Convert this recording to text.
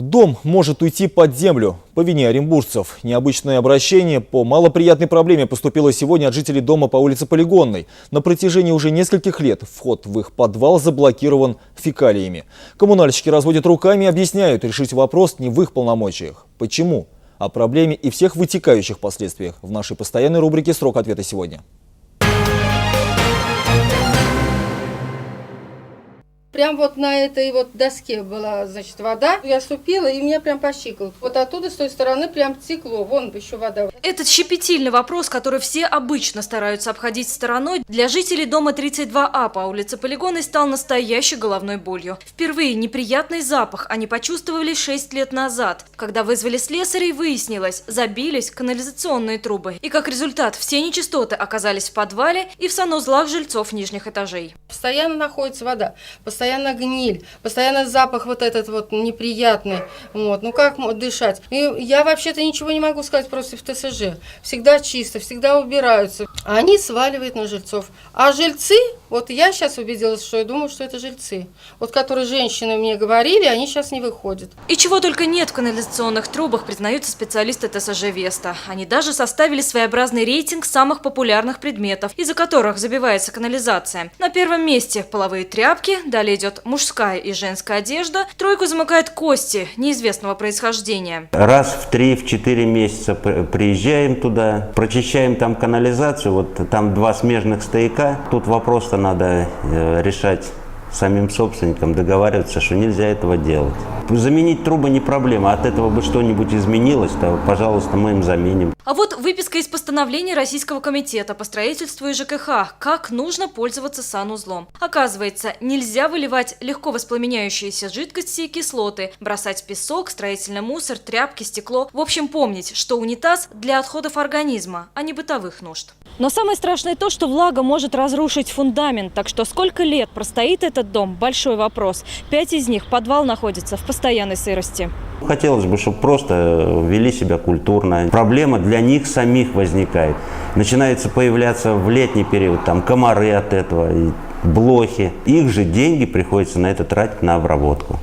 Дом может уйти под землю по вине оренбуржцев. Необычное обращение по малоприятной проблеме поступило сегодня от жителей дома по улице Полигонной. На протяжении уже нескольких лет вход в их подвал заблокирован фекалиями. Коммунальщики разводят руками и объясняют, решить вопрос не в их полномочиях. Почему? О проблеме и всех вытекающих последствиях в нашей постоянной рубрике «Срок ответа сегодня». Прям вот на этой вот доске была, значит, вода. Я ступила, и меня прям по щиколотку. Вот оттуда, с той стороны, прям текло. Вон еще вода. Этот щепетильный вопрос, который все обычно стараются обходить стороной, для жителей дома 32А по улице Полигонной стал настоящей головной болью. Впервые неприятный запах они почувствовали 6 лет назад, когда вызвали слесаря и выяснилось, забились канализационные трубы. И как результат, все нечистоты оказались в подвале и в санузлах жильцов нижних этажей. Постоянно находится вода, постоянно гниль, постоянно запах вот этот вот неприятный. Вот. Ну как дышать? И я вообще-то ничего не могу сказать против ТСЖ. Всегда чисто, всегда убираются. А они сваливают на жильцов. А жильцы, вот я сейчас убедилась, что я думаю, что это жильцы. Вот которые женщины мне говорили, они сейчас не выходят. И чего только нет в канализационных трубах, признаются специалисты ТСЖ Веста. Они даже составили своеобразный рейтинг самых популярных предметов, из-за которых забивается канализация. На первом месте половые тряпки, далее идет мужская и женская одежда, тройку замыкают кости неизвестного происхождения. Раз в три, в четыре месяца при- приезжаем туда, прочищаем там канализацию, вот там два смежных стояка. Тут вопрос-то надо э, решать самим собственникам, договариваться, что нельзя этого делать. Заменить трубы не проблема, от этого бы что-нибудь изменилось, то, пожалуйста, мы им заменим. А вот выписка из постановления Российского комитета по строительству и ЖКХ. Как нужно пользоваться санузлом. Оказывается, нельзя выливать легко воспламеняющиеся жидкости и кислоты, бросать песок, строительный мусор, тряпки, стекло. В общем, помнить, что унитаз для отходов организма, а не бытовых нужд. Но самое страшное то, что влага может разрушить фундамент. Так что сколько лет простоит этот дом – большой вопрос. Пять из них подвал находится в постоянной сырости. Хотелось бы, чтобы просто вели себя культурно. Проблема для них самих возникает. Начинается появляться в летний период там комары от этого, блохи. Их же деньги приходится на это тратить на обработку.